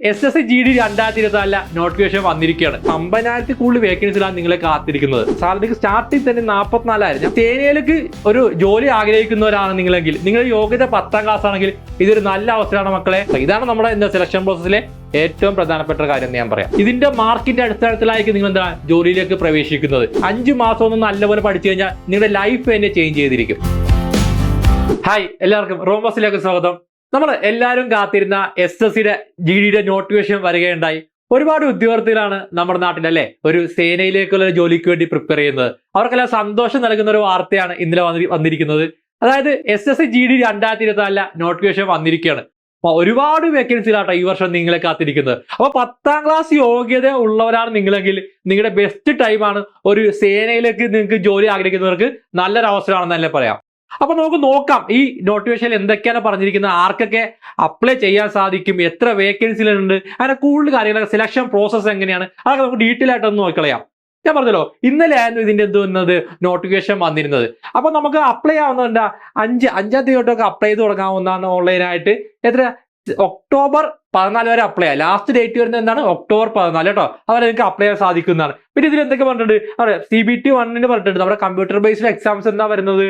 S S G D രണ്ടായിരത്തി ഇരുപത്തി നാലിലെ notification വന്നിരിക്കുകയാണ്. അമ്പതിനായിരത്തി കൂടുതൽ വേക്കൻസിലാണ് നിങ്ങളെ കാത്തിരിക്കുന്നത്. സാലറിക്ക് സ്റ്റാർട്ടിൽ തന്നെ നാൽപ്പത്തിനാലായിരം തേനയിലേക്ക് ഒരു ജോലി ആഗ്രഹിക്കുന്നവരാണ് നിങ്ങളെങ്കിൽ നിങ്ങളുടെ യോഗ്യത പത്താം ക്ലാസ് ആണെങ്കിൽ ഇതൊരു നല്ല അവസരമാണ് മക്കളെ. ഇതാണ് നമ്മുടെ എന്താ സെലക്ഷൻ പ്രോസസ്സിലെ ഏറ്റവും പ്രധാനപ്പെട്ട കാര്യം എന്ന് ഞാൻ പറയാം. ഇതിന്റെ മാർക്കിന്റെ അടിസ്ഥാനത്തിലായിരിക്കും നിങ്ങൾ എന്താ ജോലിയിലേക്ക് പ്രവേശിക്കുന്നത്. അഞ്ചു മാസം ഒന്ന് നല്ലപോലെ പഠിച്ചു കഴിഞ്ഞാൽ നിങ്ങളുടെ ലൈഫ് തന്നെ ചേഞ്ച് ചെയ്തിരിക്കും. ഹായ് എല്ലാവർക്കും റോമസിലേക്ക് സ്വാഗതം. നമ്മൾ എല്ലാവരും കാത്തിരുന്ന എസ് എസ് സിയുടെ ജി ഡിയുടെ നോട്ടിഫിക്കേഷൻ വരികയുണ്ടായി. ഒരുപാട് ഉദ്യോഗാർത്ഥികളാണ് നമ്മുടെ നാട്ടിൽ അല്ലെ? ഒരു സേനയിലേക്കുള്ള ജോലിക്ക് വേണ്ടി പ്രിപ്പയർ ചെയ്യുന്നത്. അവർക്കെല്ലാം സന്തോഷം നൽകുന്ന ഒരു വാർത്തയാണ് ഇന്നലെ വന്നിരിക്കുന്നത്. അതായത് S S C G D രണ്ടായിരത്തി ഇരുപത്തി നാലിലെ നോട്ടിഫിക്കേഷൻ വന്നിരിക്കുകയാണ്. അപ്പൊ ഒരുപാട് വേക്കൻസികളാട്ടോ ഈ വർഷം നിങ്ങളെ കാത്തിരിക്കുന്നത്. അപ്പൊ പത്താം ക്ലാസ് യോഗ്യത ഉള്ളവരാണ് നിങ്ങളെങ്കിൽ നിങ്ങളുടെ ബെസ്റ്റ് ടൈമാണ് ഒരു സേനയിലേക്ക് നിങ്ങൾക്ക് ജോലി ആഗ്രഹിക്കുന്നവർക്ക് നല്ലൊരു അവസരമാണെന്ന് തന്നെ പറയാം. അപ്പൊ നമുക്ക് നോക്കാം ഈ നോട്ടിഫിക്കേഷനിൽ എന്തൊക്കെയാണ് പറഞ്ഞിരിക്കുന്നത്? ആർക്കൊക്കെ അപ്ലൈ ചെയ്യാൻ സാധിക്കും? എത്ര വേക്കൻസികളുണ്ട് അങ്ങനെ കൂടുതൽ കാര്യങ്ങളൊക്കെ സെലക്ഷൻ പ്രോസസ്സ് എങ്ങനെയാണ്? അതൊക്കെ നമുക്ക് ഡീറ്റെയിൽ ആയിട്ടൊന്ന് നോക്കിക്കളയാം ഞാൻ പറഞ്ഞല്ലോ ഇന്നലെ ആയിരുന്നു ഇതിന്റെ എന്ത് വന്നത് നോട്ടിഫിക്കേഷൻ വന്നിരുന്നത്. അപ്പൊ നമുക്ക് അപ്ലൈ ആവുന്നുണ്ട് അഞ്ച് അഞ്ചാം തീയതി തൊട്ടൊക്കെ അപ്ലൈ ചെയ്ത് തുടങ്ങാവുന്നതാണ് ഓൺലൈനായിട്ട് എത്ര? ഒക്ടോബർ പതിനാല് വരെ അപ്ലൈ ചെയ്യാം ലാസ്റ്റ് ഡേറ്റ് വരുന്നത് എന്താണ്? ഒക്ടോബർ പതിനാല് കേട്ടോ. അതുവരെ നിങ്ങൾക്ക് അപ്ലൈ ചെയ്യാൻ സാധിക്കുന്നതാണ്. പിന്നെ ഇതിൽ എന്തൊക്കെ പറഞ്ഞിട്ടുണ്ട് സി ബി ടി വണ്ണിന് പറഞ്ഞിട്ടുണ്ട്. നമ്മുടെ കമ്പ്യൂട്ടർ ബേസ്ഡ് എക്സാംസ് എന്താ വരുന്നത്?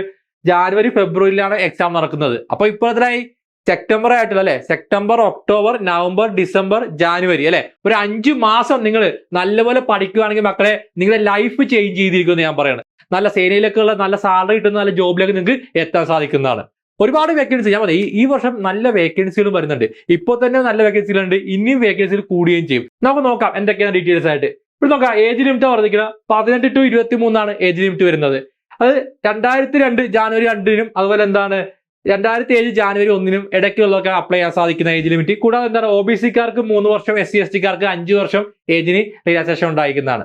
ജാനുവരി ഫെബ്രുവരിയിലാണ് എക്സാം നടക്കുന്നത്. അപ്പൊ ഇപ്പോൾ എത്രയായി സെപ്റ്റംബർ ആയിട്ടുള്ള അല്ലെ? September October November December January അല്ലെ? ഒരു അഞ്ചു മാസം നിങ്ങൾ നല്ലപോലെ പഠിക്കുകയാണെങ്കിൽ മക്കളെ നിങ്ങളുടെ ലൈഫ് ചേഞ്ച് ചെയ്തിരിക്കുമെന്ന് ഞാൻ പറയുന്നത് നല്ല സേനയിലൊക്കെ ഉള്ള നല്ല സാലറി കിട്ടുന്ന നല്ല ജോബിലേക്ക് നിങ്ങൾക്ക് എത്താൻ സാധിക്കുന്നതാണ്. ഒരുപാട് വേക്കൻസി ഞാൻ പറയാം ഈ വർഷം നല്ല വേക്കൻസികളും വരുന്നുണ്ട്. ഇപ്പോൾ തന്നെ നല്ല വേക്കൻസികളുണ്ട് ഇനിയും വേക്കൻസികൾ കൂടുകയും ചെയ്യും. നമുക്ക് നോക്കാം എന്തൊക്കെയാണ് ഡീറ്റെയിൽസ് ആയിട്ട്. ഇപ്പോൾ നോക്കാം ഏജ് ലിമിറ്റ് വർദ്ധിക്കുക പതിനെട്ട് ടു ഇരുപത്തി മൂന്നാണ് ഏജ് ലിമിറ്റ് വരുന്നത്. അത് രണ്ടായിരത്തി രണ്ട് ജാനുവരി രണ്ടിനും അതുപോലെ എന്താണ് രണ്ടായിരത്തി ഏഴ് ജാനുവരി ഒന്നിനും ഇടയ്ക്കുള്ളതൊക്കെ അപ്ലൈ ചെയ്യാൻ സാധിക്കുന്ന ഏജ് ലിമിറ്റ് കൂടാതെ എന്താണ് ഒ ബി സിക്കാർക്ക് മൂന്ന് വർഷം എസ് സി എസ് ടിക്കാർക്ക് അഞ്ച് വർഷം ഏജിന് റിലാക്സേഷൻ ഉണ്ടായിരിക്കുന്നതാണ്.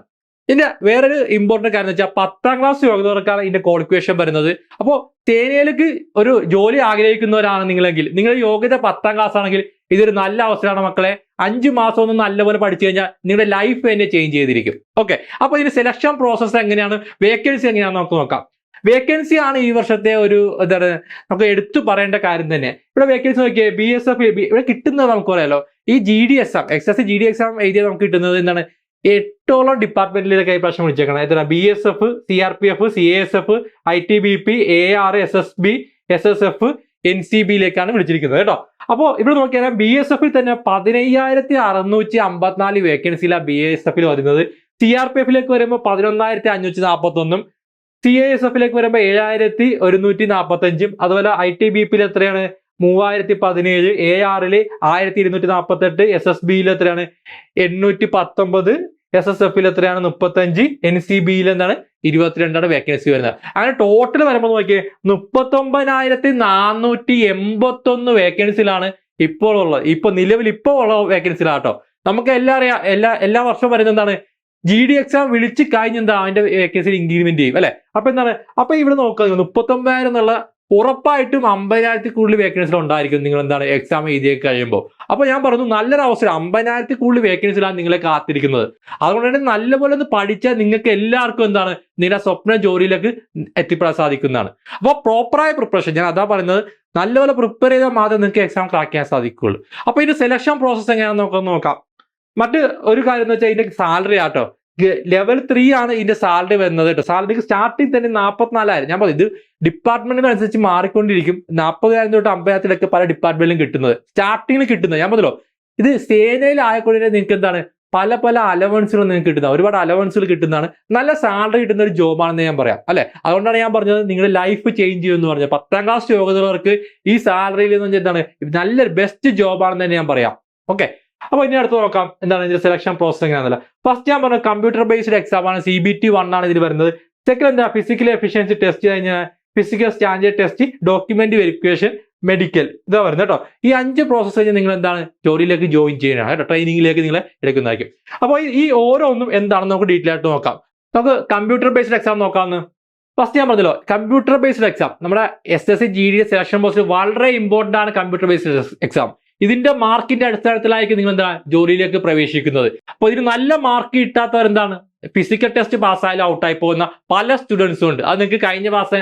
ഇതിന്റെ വേറൊരു ഇമ്പോർട്ടന്റ് കാര്യം വെച്ചാൽ പത്താം ക്ലാസ് യോഗ്യതകൾക്കാണ് ഇതിന്റെ ക്വാളിഫിക്കേഷൻ വരുന്നത്. അപ്പോൾ തേനയിലേക്ക് ഒരു ജോലി ആഗ്രഹിക്കുന്നവരാണ് നിങ്ങളെങ്കിൽ നിങ്ങളുടെ യോഗ്യത പത്താം ക്ലാസ് ആണെങ്കിൽ ഇതൊരു നല്ല അവസരമാണ് മക്കളെ. അഞ്ചു മാസം ഒന്ന് നല്ലപോലെ പഠിച്ചു കഴിഞ്ഞാൽ നിങ്ങളുടെ ലൈഫ് തന്നെ ചേഞ്ച് ചെയ്തിരിക്കും. ഓക്കെ അപ്പൊ ഇതിന് സെലക്ഷൻ പ്രോസസ്സ് എങ്ങനെയാണ്? വേക്കൻസി എങ്ങനെയാണ് നമുക്ക് നോക്കാം. വേക്കൻസി ആണ് ഈ വർഷത്തെ ഒരു എന്താണ്? നമുക്ക് എടുത്തു പറയേണ്ട കാര്യം തന്നെ. ഇവിടെ വേക്കൻസി നോക്കിയാൽ ബി എസ് എഫ് ഇവിടെ കിട്ടുന്നത് നമുക്ക് പറയാലോ. ഈ G D exam ex S G D exam എഴുതിയത് നമുക്ക് കിട്ടുന്നത് എന്താണ്? എട്ടോളം ഡിപ്പാർട്ട്മെന്റിലൊക്കെ ഈ പ്രാവശ്യം വിളിച്ചേക്കണം. എത്ര B S F C R P F C S F I T B P A R S S B S S F N C ബിയിലേക്കാണ് വിളിച്ചിരിക്കുന്നത് കേട്ടോ. അപ്പോൾ ഇവിടെ നോക്കിയാൽ ബി എസ് എഫിൽ തന്നെ പതിനയ്യായിരത്തി അറുന്നൂറ്റി അമ്പത്തിനാല് വേക്കൻസിയിലാണ് ബി എസ് എഫിൽ വരുന്നത്. സി ആർ പി എഫിലേക്ക് വരുമ്പോൾ പതിനൊന്നായിരത്തി അഞ്ഞൂറ്റി നാൽപ്പത്തൊന്നും സി ഐ എസ് എഫിലേക്ക് വരുമ്പോൾ ഏഴായിരത്തി ഒരുന്നൂറ്റി നാൽപ്പത്തി അഞ്ചും അതുപോലെ ഐ ടി ബി പിയിൽ എത്രയാണ്? മൂവായിരത്തി പതിനേഴ് എ ആറിൽ ആയിരത്തി ഇരുന്നൂറ്റി നാൽപ്പത്തി എട്ട് എസ് എസ് ബിയിൽ എത്രയാണ്? എണ്ണൂറ്റി പത്തൊമ്പത് എസ് എസ് എഫിൽ എത്രയാണ്? മുപ്പത്തഞ്ച്. എൻ സി ബിയിൽ എന്താണ്? ഇരുപത്തിരണ്ടാണ് വേക്കൻസി വരുന്നത്. അങ്ങനെ ടോട്ടൽ വരുമ്പോൾ നോക്കിയേ മുപ്പത്തൊമ്പതിനായിരത്തി നാനൂറ്റി എൺപത്തി ഒന്ന് വേക്കൻസിയിലാണ് ഇപ്പോൾ ഉള്ളത്. ഇപ്പൊ നിലവിൽ ഇപ്പോൾ ഉള്ള വേക്കൻസിയിലാട്ടോ നമുക്ക് എല്ലാം അറിയാം എല്ലാ എല്ലാ വർഷവും വരുന്നത് എന്താണ്? ജി ഡി എക്സാം വിളിച്ച് കഴിഞ്ഞെന്താ അവന്റെ വേക്കൻസി ഇൻക്രിമെന്റ് ചെയ്യും അല്ലെ? അപ്പൊ എന്താണ്? അപ്പൊ ഇവിടെ നോക്കുക മുപ്പത്തൊമ്പതിനായിരം എന്നുള്ള ഉറപ്പായിട്ടും അമ്പതിനായിരത്തി കൂടുതൽ വേക്കൻസികൾ ഉണ്ടായിരിക്കും നിങ്ങൾ എന്താണ് എക്സാം എഴുതിയൊക്കെ കഴിയുമ്പോൾ അപ്പൊ ഞാൻ പറഞ്ഞു നല്ലൊരു അവസരം അമ്പതിനായിരത്തി കൂടുതൽ വേക്കൻസികളാണ് നിങ്ങളെ കാത്തിരിക്കുന്നത്. അതുകൊണ്ട് തന്നെ നല്ലപോലെ ഒന്ന് പഠിച്ചാൽ നിങ്ങൾക്ക് എല്ലാവർക്കും എന്താണ് നിങ്ങളുടെ സ്വപ്ന ജോലിയിലേക്ക് എത്തിപ്പെടാൻ സാധിക്കുന്നതാണ്. അപ്പോൾ പ്രോപ്പറായ പ്രിപ്പറേഷൻ ഞാൻ അതാ പറയുന്നത് നല്ലപോലെ പ്രിപ്പയർ ചെയ്താൽ മാത്രമേ നിങ്ങൾക്ക് എക്സാം ക്രാക്ക് ചെയ്യാൻ സാധിക്കുകയുള്ളൂ. അപ്പൊ ഇതിന്റെ സെലക്ഷൻ പ്രോസസ്സ് എങ്ങനെയാണെന്ന് നോക്കാം. മറ്റ് ഒരു കാര്യം എന്ന് വെച്ചാൽ ഇതിന്റെ സാലറി ആട്ടോ. ലെവൽ ത്രീ ആണ് ഇതിന്റെ സാലറി വരുന്നത് കേട്ടോ. സാലറിക്ക് സ്റ്റാർട്ടിങ് തന്നെ നാൽപ്പത്തിനാലായിരം ഞാൻ പറഞ്ഞു ഇത് ഡിപ്പാർട്ട്മെന്റിനനുസരിച്ച് മാറിക്കൊണ്ടിരിക്കും. നാൽപ്പതിനായിരം തൊട്ട് അമ്പതിനായിരത്തിലൊക്കെ പല ഡിപ്പാർട്ട്മെന്റിലും കിട്ടുന്നത്. സ്റ്റാർട്ടിങ്ങിൽ കിട്ടുന്നത്. ഞാൻ പറഞ്ഞല്ലോ ഇത് സേനയിൽ ആയക്കൂടെ നിങ്ങൾക്ക് എന്താണ്? പല പല അലവൻസുകൾ നിങ്ങൾക്ക് കിട്ടുന്ന ഒരുപാട് അലവൻസുകൾ കിട്ടുന്നതാണ്. നല്ല സാലറി കിട്ടുന്ന ഒരു ജോബാണെന്ന് ഞാൻ പറയാം. അല്ലെ? അതുകൊണ്ടാണ് ഞാൻ പറഞ്ഞത് നിങ്ങളുടെ ലൈഫ് ചേഞ്ച് ചെയ്യുമെന്ന് പറഞ്ഞത്. പത്താം ക്ലാസ് യോഗ്യതയുള്ളവർക്ക് ഈ സാലറിയിൽ എന്ന് പറഞ്ഞാൽ എന്താണ്? നല്ലൊരു ബെസ്റ്റ് ജോബാണെന്ന് തന്നെ ഞാൻ പറയാം. ഓക്കെ അപ്പൊ ഇനി അടുത്ത് നോക്കാം. എന്താണ് ഇതിന്റെ സെലക്ഷൻ പ്രോസസ് എങ്ങനെയാണെന്നല്ല ഫസ്റ്റ് ഞാൻ പറഞ്ഞ കമ്പ്യൂട്ടർ ബേസ്ഡ് എക്സാം ആണ് സി ബി ടി വൺ ആണ് ഇതിൽ വരുന്നത്. സെക്കൻഡ് എന്താ? ഫിസിക്കൽ എഫിഷ്യൻസി ടെസ്റ്റ് കഴിഞ്ഞാൽ physical standard test document verification medical ഇതാ വരുന്നത് കേട്ടോ. ഈ അഞ്ച് പ്രോസസ്സ് കഴിഞ്ഞ് നിങ്ങൾ എന്താണ്? ജോലിയിലേക്ക് ജോയിൻ ചെയ്യണം കേട്ടോ. ട്രെയിനിങ്ങിലേക്ക് നിങ്ങളെ എടുക്കുന്നതായിരിക്കും. അപ്പോൾ ഈ- ഈ ഓരോന്നും എന്താണെന്ന് നമുക്ക് ഡീറ്റെയിൽ ആയിട്ട് നോക്കാം. നമുക്ക് കമ്പ്യൂട്ടർ ബേസ്ഡ് എക്സാം നോക്കാമെന്ന് ഫസ്റ്റ് ഞാൻ പറഞ്ഞല്ലോ കമ്പ്യൂട്ടർ ബേസ്ഡ് എക്സാം നമ്മുടെ S S C G D selection post വളരെ ഇമ്പോർട്ടന്റ് ആണ് കമ്പ്യൂട്ടർ ബേസ്ഡ് എക്സാം ഇതിന്റെ മാർക്കിന്റെ അടിസ്ഥാനത്തിലായിരിക്കും നിങ്ങൾ എന്താ ജോലിയിലേക്ക് പ്രവേശിക്കുന്നത്. അപ്പൊ ഇതിന് നല്ല മാർക്ക് കിട്ടാത്തവർ എന്താണ് ഫിസിക്കൽ ടെസ്റ്റ് പാസ്സായാലും ഔട്ടായി പോകുന്ന പല സ്റ്റുഡൻസും ഉണ്ട്. അത് നിങ്ങൾക്ക് കഴിഞ്ഞ മാസ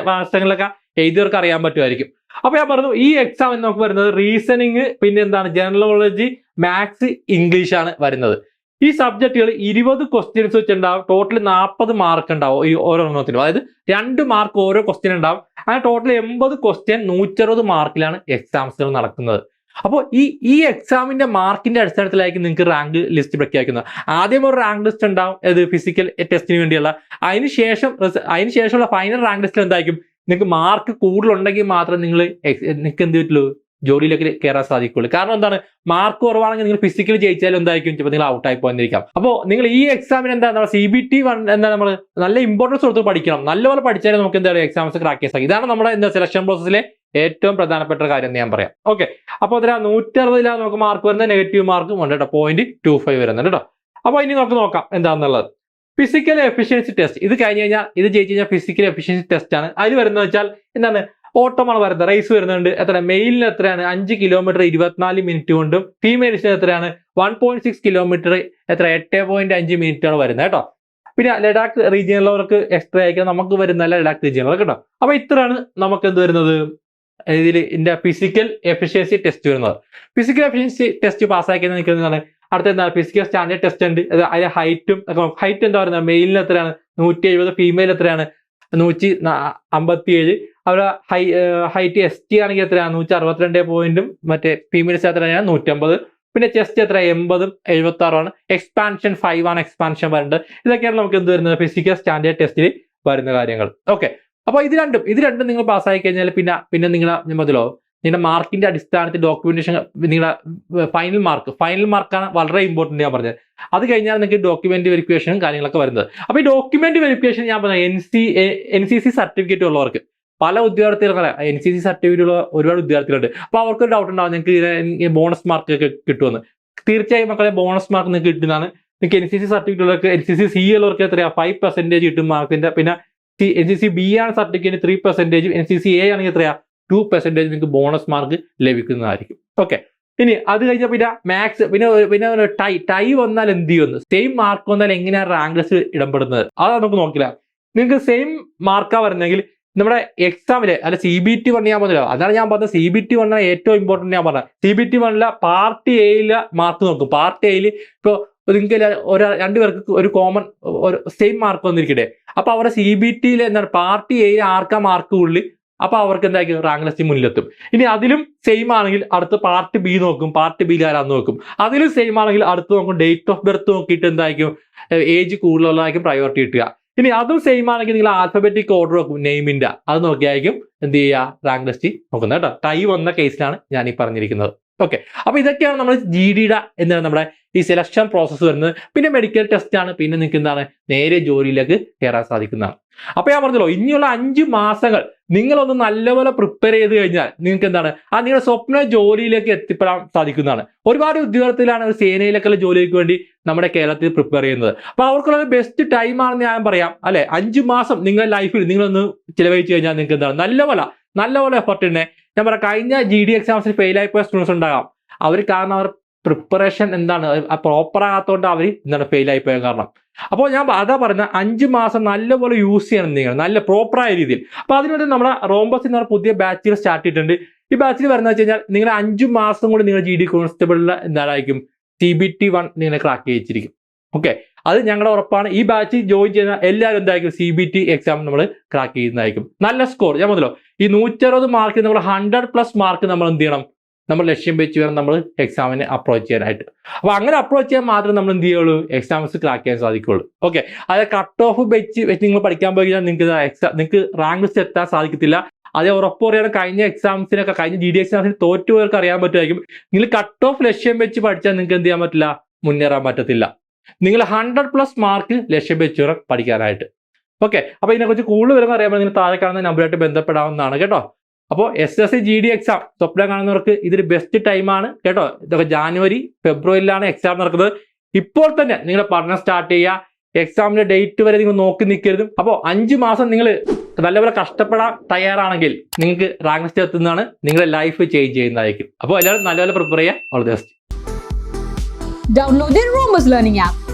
എഴുതിയവർക്ക് അറിയാൻ പറ്റുമായിരിക്കും. അപ്പൊ ഞാൻ പറഞ്ഞു ഈ എക്സാം എന്ന് നമുക്ക് വരുന്നത് റീസണിങ് പിന്നെ എന്താണ്? ജനറൽ നോളജ് മാത്സ് ഇംഗ്ലീഷ് ആണ് വരുന്നത്. ഈ സബ്ജക്റ്റുകൾ ഇരുപത് ക്വസ്റ്റ്യൻസ് വെച്ചുണ്ടാവും ടോട്ടൽ നാൽപ്പത് മാർക്ക് ഉണ്ടാവും ഈ ഓരോന്നെത്തിനും. അതായത് രണ്ട് മാർക്ക് ഓരോ ക്വസ്റ്റ്യൻ ഉണ്ടാവും. അങ്ങനെ ടോട്ടൽ എൺപത് ക്വസ്റ്റ്യൻ നൂറ്ററുപത് മാർക്കിലാണ് എക്സാംസുകൾ നടക്കുന്നത്. അപ്പോൾ ഈ ഈ എക്സാമിന്റെ മാർക്കിന്റെ അടിസ്ഥാനത്തിലായിരിക്കും നിങ്ങൾക്ക് റാങ്ക് ലിസ്റ്റ് പ്രഖ്യാപിക്കുന്നത്. ആദ്യം ഒരു റാങ്ക് ലിസ്റ്റ് ഉണ്ടാവും അത് ഫിസിക്കൽ ടെസ്റ്റിന് വേണ്ടിയുള്ള. അതിനുശേഷം അതിനുശേഷമുള്ള അതിന് ശേഷമുള്ള ഫൈനൽ റാങ്ക് ലിസ്റ്റിൽ എന്തായിരിക്കും? നിങ്ങൾക്ക് മാർക്ക് കൂടുതലുണ്ടെങ്കിൽ മാത്രം നിങ്ങൾ നിങ്ങൾക്ക് എന്ത് പറ്റുള്ളൂ? ജോലിയിലേക്ക് കയറാൻ സാധിക്കുള്ളൂ കാരണം എന്താണ്? മാർക്ക് കുറവാണെങ്കിൽ നിങ്ങൾ ഫിസിക്കൽ ജയിച്ചാലും എന്തായിരിക്കും? ചിലപ്പോൾ നിങ്ങൾ ഔട്ടായി പോകുന്നിരിക്കാം അപ്പോൾ നിങ്ങൾ ഈ എക്സാമിന് എന്താ നമ്മൾ സി ബി ടി വൺ എന്താ നമ്മൾ നല്ല ഇമ്പോർട്ടൻസ് കൊടുത്ത് പഠിക്കണം. നല്ലപോലെ പഠിച്ചാലേ നമുക്ക് എന്താ പറയുക എക്സാംസ് ക്രാക്ക് ചെയ്യാൻ സാധിക്കും. ഇതാണ് നമ്മുടെ എന്താ സെലക്ഷൻ പ്രോസസ്സിലെ ഏറ്റവും പ്രധാനപ്പെട്ട ഒരു കാര്യം ഞാൻ പറയാം. ഓക്കെ അപ്പൊ അതിൽ നൂറ്റി നൂറ്ററുപതിലാ നമുക്ക് മാർക്ക് വരുന്ന നെഗറ്റീവ് മാർക്കും ഉണ്ട് കേട്ടോ പോയിന്റ് ടു ഫൈവ് വരുന്നുണ്ട് കേട്ടോ അപ്പൊ ഇനി നമുക്ക് നോക്കാം എന്താണെന്നുള്ളത് ഫിസിക്കൽ എഫിഷ്യൻസി ടെസ്റ്റ് ഇത് കഴിഞ്ഞ് കഴിഞ്ഞാൽ ഇത് ജയിച്ചു കഴിഞ്ഞാൽ ഫിസിക്കൽ എഫിഷ്യൻസി ടെസ്റ്റ് ആണ്. അതിൽ വരുന്നത് വെച്ചാൽ എന്താണ്? ഓട്ടമാണ് വരുന്നത്. റേസ് വരുന്നുണ്ട്. എത്ര മെയിലിന് എത്രയാണ്? അഞ്ച് കിലോമീറ്റർ ഇരുപത്തിനാല് മിനിറ്റ് കൊണ്ടും ഫീമെയിൽസിന് എത്രയാണ്? വൺ പോയിന്റ് സിക്സ് കിലോമീറ്റർ എത്ര? എട്ട് പോയിന്റ് അഞ്ച് മിനിറ്റാണ് വരുന്നത് കേട്ടോ പിന്നെ ലഡാക്ക് റീജിയനിലുള്ളവർക്ക് എക്സ്ട്രാ അയക്കാൻ നമുക്ക് വരുന്ന ലഡാക്ക് റീജിയനിലൊക്കെ കേട്ടോ അപ്പൊ ഇത്രയാണ് നമുക്ക് എന്ത് വരുന്നത്? ഇതിൽ ഇതിന്റെ ഫിസിക്കൽ എഫിഷ്യൻസി ടെസ്റ്റ് വരുന്നത്. ഫിസിക്കൽ എഫിഷ്യൻസി ടെസ്റ്റ് പാസ്സാക്കിയത് നിൽക്കുന്നതാണ് അടുത്ത എന്താ ഫിസിക്കൽ സ്റ്റാൻഡേർഡ് ടെസ്റ്റ് ഉണ്ട്. അത് അതിന്റെ ഹൈറ്റും ഹൈറ്റ് എന്താ പറയുന്നത്? മെയിലിന് എത്രയാണ്? നൂറ്റി എഴുപത് ഫീമെയിൽ എത്രയാണ്? നൂറ്റി അമ്പത്തി ഏഴ് അവരുടെ ഹൈ ഹൈറ്റ് എസ് ടി ആണെങ്കിൽ എത്രയാണ്? നൂറ്റി അറുപത്തിരണ്ട് പോയിന്റും മറ്റേ ഫീമെയിൽസ് എത്രയാണ്? നൂറ്റമ്പത്. പിന്നെ ചെസ്റ്റ് എത്ര? എൺപതും എഴുപത്തി ആറുമാണ് എക്സ്പാൻഷൻ ഫൈവ് ആണ്. എക്സ്പാൻഷൻ വരുന്നത് ഇതൊക്കെയാണ് നമുക്ക് എന്ത് വരുന്നത്? ഫിസിക്കൽ സ്റ്റാൻഡേർഡ് ടെസ്റ്റിൽ വരുന്ന കാര്യങ്ങൾ. ഓക്കെ അപ്പോൾ ഇത് രണ്ടും ഇത് രണ്ടും നിങ്ങൾ പാസ്സായി കഴിഞ്ഞാൽ പിന്നെ പിന്നെ നിങ്ങളെ മതിലോ നിങ്ങളുടെ മാർക്കിന്റെ അടിസ്ഥാനത്തിൽ ഡോക്യുമെന്റേഷൻ നിങ്ങളുടെ ഫൈനൽ മാർക്ക് ഫൈനൽ മാർക്കാണ് വളരെ ഇമ്പോർട്ടന്റ് ഞാൻ പറഞ്ഞത്. അത് കഴിഞ്ഞാൽ നിങ്ങൾക്ക് ഡോക്യുമെന്റ് വെരിഫിക്കേഷനും കാര്യങ്ങളൊക്കെ വരുന്നത്. അപ്പോൾ ഈ ഡോക്യുമെന്റ് വെരിഫിക്കേഷൻ ഞാൻ പറഞ്ഞത് N C N C C certificate ഉള്ളവർക്ക്. പല ഉദ്യോഗാർത്ഥികൾക്ക് എൻ സി സി സർട്ടിഫിക്കറ്റ് ഉള്ള ഒരുപാട് ഉദ്യോഗാർത്ഥികളുണ്ട്. അപ്പോൾ അവർക്ക് ഒരു ഡൗട്ട് ഉണ്ടാവും നിങ്ങൾക്ക് ബോണസ് മാർക്ക് ഒക്കെ കിട്ടുമെന്ന്. തീർച്ചയായും മക്കളെ ബോണസ് മാർക്ക് നിങ്ങൾക്ക് കിട്ടുന്നതാണ്. നിങ്ങൾക്ക് എൻ സി സി സർട്ടിഫിക്കറ്റ് ഉള്ളവർക്ക് എൻ സി സി സി ഉള്ളവർക്ക് എത്രയാണ് ഫൈവ് പെർസെന്റേജ് കിട്ടും മാർക്കിന്റെ പിന്നെ എൻ സി സി ബി ആണ് സർട്ടിഫിക്കറ്റ് ത്രീ പെർസെന്റേജും എൻ സി സി എ ആണെങ്കിൽ എത്രയാ? ടു പെർസെന്റേജ് നിങ്ങൾക്ക് ബോണസ് മാർക്ക് ലഭിക്കുന്നതായിരിക്കും. ഓക്കെ ഇനി അത് കഴിഞ്ഞാൽ പിന്നെ മാത്സ് പിന്നെ പിന്നെ ടൈ ടൈ വന്നാൽ എന്ത് ചെയ്യുന്നു? സെയിം മാർക്ക് വന്നാൽ എങ്ങനെയാണ് റാങ്ക് ലിസ്റ്റ് ഇടപെടുന്നത്? അത് നമുക്ക് നോക്കില്ല. നിങ്ങൾക്ക് സെയിം മാർക്കാ വരുന്നെങ്കിൽ നമ്മുടെ എക്സാമിൽ അല്ല സി ബി ടി വൺ ഞാൻ പറഞ്ഞില്ല? അതാണ് ഞാൻ പറഞ്ഞത്. സി ബി ടി വണ്ണ ഏറ്റവും ഇമ്പോർട്ടന്റ് ഞാൻ പറഞ്ഞത്. സി ബി ടി വണ്ണിലെ പാർട്ടി എയിലെ മാർക്ക് നോക്കും. പാർട്ടി എയിൽ ഇപ്പോൾ നിങ്ങൾക്ക് ഒരു രണ്ടുപേർക്ക് ഒരു കോമൺ ഒരു സെയിം മാർക്ക് വന്നിരിക്കട്ടെ. അപ്പൊ അവരുടെ സി ബി ടിയിൽ എന്താണ് പാർട്ടി എയിൽ ആർക്കാ മാർക്ക് ഉള്ളിൽ അപ്പൊ അവർക്ക് എന്തായിരിക്കും? റാങ്ക് ലിസ്റ്റ് മുന്നിലെത്തും. ഇനി അതിലും സെയിം ആണെങ്കിൽ അടുത്ത് പാർട്ട് ബി നോക്കും പാർട്ട് ബിയിൽ ആരാന്ന് നോക്കും. അതിലും സെയിം ആണെങ്കിൽ അടുത്ത് നോക്കും ഡേറ്റ് ഓഫ് ബർത്ത് നോക്കിയിട്ട് എന്തായിരിക്കും? ഏജ് കൂടുതലുള്ളതായിരിക്കും പ്രയോറിറ്റി കിട്ടുക. ഇനി അതും സെയിം ആണെങ്കിൽ നിങ്ങൾ ആൽഫബറ്റിക് ഓർഡർ നോക്കും നെയിമിന്റെ അത് നോക്കിയായിരിക്കും എന്ത് ചെയ്യുക? റാങ്ക് ലിസ്റ്റ് നോക്കുന്നത് കേട്ടോ. ടൈ വന്ന കേസിലാണ് ഞാൻ ഈ പറഞ്ഞിരിക്കുന്നത്. ഓക്കെ അപ്പൊ ഇതൊക്കെയാണ് നമ്മൾ ജി ഡിയുടെ എന്താണ് നമ്മുടെ ഈ സെലക്ഷൻ പ്രോസസ്സ് വരുന്നത്. പിന്നെ മെഡിക്കൽ ടെസ്റ്റ് ആണ്. പിന്നെ നിങ്ങൾക്ക് എന്താണ്? നേരെ ജോലിയിലേക്ക് കയറാൻ സാധിക്കുന്നതാണ്. അപ്പൊ ഞാൻ പറഞ്ഞല്ലോ ഇനിയുള്ള അഞ്ച് മാസങ്ങൾ നിങ്ങളൊന്ന് നല്ലപോലെ പ്രിപ്പയർ ചെയ്ത് കഴിഞ്ഞാൽ നിങ്ങൾക്ക് എന്താണ്? ആ നിങ്ങളുടെ സ്വപ്ന ജോലിയിലേക്ക് എത്തിപ്പെടാൻ സാധിക്കുന്നതാണ്. ഒരുപാട് ഉദ്യോഗത്തിലാണ് സേനയിലേക്കുള്ള ജോലിക്ക് വേണ്ടി നമ്മുടെ കേരളത്തിൽ പ്രിപ്പയർ ചെയ്യുന്നത്. അപ്പൊ അവർക്കുള്ള ബെസ്റ്റ് ടൈം ആണെന്ന് ഞാൻ പറയാം. അല്ലെ? അഞ്ച് മാസം നിങ്ങളുടെ ലൈഫിൽ നിങ്ങളൊന്ന് ചിലവഴിച്ചു കഴിഞ്ഞാൽ നിങ്ങൾക്ക് എന്താണ്? നല്ലപോലെ നല്ലപോലെ എഫർട്ട് ഉണ്ട് ഞാൻ പറയാം കഴിഞ്ഞ ജി ഡി എക്സാംസിൽ ഫെയിൽ പോയ സ്റ്റുഡൻസ് ഉണ്ടാകാം. അവർ കാരണം അവർ പ്രിപ്പറേഷൻ എന്താണ്? പ്രോപ്പർ ആകാത്തതുകൊണ്ട് അവർ എന്താണ് ഫെയിൽ പോയ കാരണം. അപ്പോൾ ഞാൻ അതാ പറഞ്ഞ അഞ്ച് മാസം നല്ലപോലെ യൂസ് ചെയ്യണം നിങ്ങൾ. നല്ല പ്രോപ്പറായ രീതിയിൽ. അപ്പോൾ അതിനുവേണ്ടി നമ്മുടെ റോംബസ് എന്ന് പറഞ്ഞ പുതിയ ബാച്ചിൽ സ്റ്റാർട്ട് ചെയ്തിട്ടുണ്ട്. ഈ ബാച്ചിൽ വരുന്നത് വെച്ച് കഴിഞ്ഞാൽ നിങ്ങൾ അഞ്ച് മാസം കൂടി നിങ്ങൾ ജി ഡി കോൺസ്റ്റബിളിൽ എന്തായിരിക്കും സി ബി ടി വൺ നിങ്ങളെ ക്രാക്ക് ചെയ്തിരിക്കും ഓക്കെ അത് ഞങ്ങളുടെ ഉറപ്പാണ്. ഈ ബാച്ച് ജോയിൻ ചെയ്യുന്ന എല്ലാവരും എന്തായിരിക്കും? സി ബി ടി എക്സാം നമ്മൾ ക്രാക്ക് ചെയ്യുന്നതായിരിക്കും. നല്ല സ്കോർ ഞാൻ മുതലോ ഈ നൂറ്ററുപത് മാർക്ക് നമ്മൾ ഹൺഡ്രഡ് പ്ലസ് മാർക്ക് നമ്മൾ എന്ത് ചെയ്യണം? നമ്മൾ ലക്ഷ്യം വെച്ച് വേണം നമ്മൾ എക്സാമിനെ അപ്രോച്ച് ചെയ്യാനായിട്ട്. അപ്പൊ അങ്ങനെ അപ്രോച്ച് ചെയ്യാൻ മാത്രമേ നമ്മൾ എന്ത് ചെയ്യുള്ളൂ? എക്സാംസ് ക്രാക്ക് ചെയ്യാൻ സാധിക്കുള്ളൂ ഓക്കെ അത് കട്ട് ഓഫ് വെച്ച് വെച്ച് നിങ്ങൾ പഠിക്കാൻ പോയി നിങ്ങൾക്ക് എക്സാം നിങ്ങൾക്ക് റാങ്ക് ലിസ്റ്റ് എത്താൻ സാധിക്കത്തില്ല. അതേ ഉറപ്പ് പറയാണ് കഴിഞ്ഞ എക്സാംസിനൊക്കെ കഴിഞ്ഞ ജി ഡി എക്സാംസിന് തോറ്റുപോയവർക്ക് അറിയാൻ പറ്റുമായിരിക്കും. നിങ്ങൾ കട്ട് ഓഫ് ലക്ഷ്യം വെച്ച് പഠിച്ചാൽ നിങ്ങൾക്ക് എന്ത് ചെയ്യാൻ പറ്റില്ല? മുന്നേറാൻ പറ്റത്തില്ല. നിങ്ങൾ ഹൺഡ്രഡ് പ്ലസ് മാർക്ക് ലക്ഷ്യം പഠിക്കാനായിട്ട്. ഓക്കെ അപ്പൊ ഇതിനെക്കുറിച്ച് കൂടുതൽ വിവരങ്ങൾ അറിയാൻ നിങ്ങൾ താഴെ കാണുന്ന നമ്പറായിട്ട് ബന്ധപ്പെടാവുന്നതാണ് കേട്ടോ. അപ്പോൾ S S C G D exam സ്വപ്നം കാണുന്നവർക്ക് ഇതൊരു ബെസ്റ്റ് ടൈമാണ് കേട്ടോ. ഇതൊക്കെ ജാനുവരി ഫെബ്രുവരിയിലാണ് എക്സാം നടക്കുന്നത്. ഇപ്പോൾ തന്നെ നിങ്ങൾ പഠനം സ്റ്റാർട്ട് ചെയ്യുക. എക്സാമിന്റെ ഡേറ്റ് വരെ നിങ്ങൾ നോക്കി നിൽക്കരുത്. അപ്പോൾ അഞ്ച് മാസം നിങ്ങൾ നല്ലപോലെ കഷ്ടപ്പെടാൻ തയ്യാറാണെങ്കിൽ നിങ്ങൾക്ക് റാങ്ക് ലിസ്റ്റ് എത്തുന്നതാണ് നിങ്ങളുടെ ലൈഫ് ചേഞ്ച് ചെയ്യുന്നതായിരിക്കും. അപ്പോൾ എല്ലാവരും നല്ലപോലെ പ്രിപ്പയർ ചെയ്യുക. All the best Download. The Romus Learning app